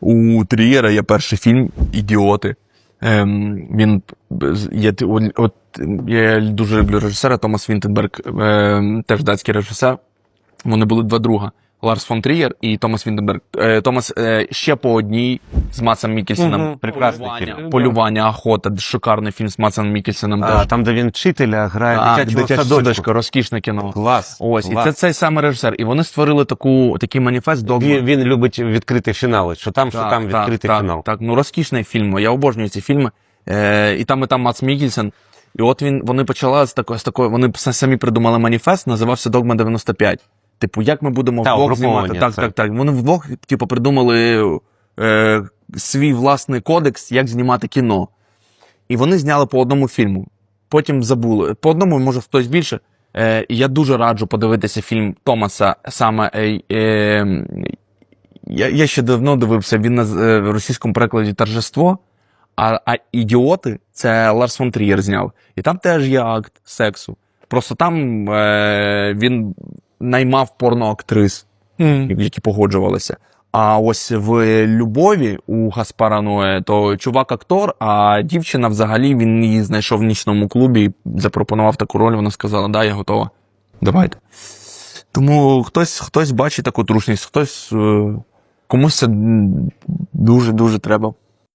У Трієра є перший фільм Ідіоти. Ем, він є, от, я дуже люблю режисера Томас Вінтенберг, ем, теж датський режисер. Вони були два друга. Ларс фон Трієр і Томас Вінденберг. Е, Томас е, ще по одній з Мацем Мікельсеном. Мгм. Прекрасний полювання, фільм. полювання, охота. Шикарний фільм з Мацем Мікельсеном. А, теж. там, де він вчителя грає А, дитячого дитяче садочку. розкішне кіно. Клас. Ось, клас. і це цей саме режисер. І вони створили таку, такий маніфест догма. Він, він любить відкрити фінали. Що там, що там відкритий так, фінал. Так, ну розкішний фільм. Я обожнюю ці фільми. Е, і там, і там Мац Мікельсен. І от він, вони почали з такої, з такої, вони самі придумали маніфест, називався Догма 95. Типу, як ми будемо Та, вдвох знімати. Так, це. так, так. Вони вдвох, типу, придумали е, свій власний кодекс, як знімати кіно. І вони зняли по одному фільму. Потім забули. По одному, може, хтось більше. Е, я дуже раджу подивитися фільм Томаса саме. Е, е, я, я ще давно дивився, він на е, в російському перекладі торжество, а, а ідіоти це Ларс фон Трієр зняв. І там теж є акт сексу. Просто там е, він наймав порноактрис, які погоджувалися. А ось в любові у Гаспара Ное, то чувак актор, а дівчина взагалі він її знайшов в нічному клубі і запропонував таку роль. Вона сказала: Да, я готова. Давайте. Тому хтось, хтось бачить таку трушність, хтось е, комусь це дуже-дуже треба.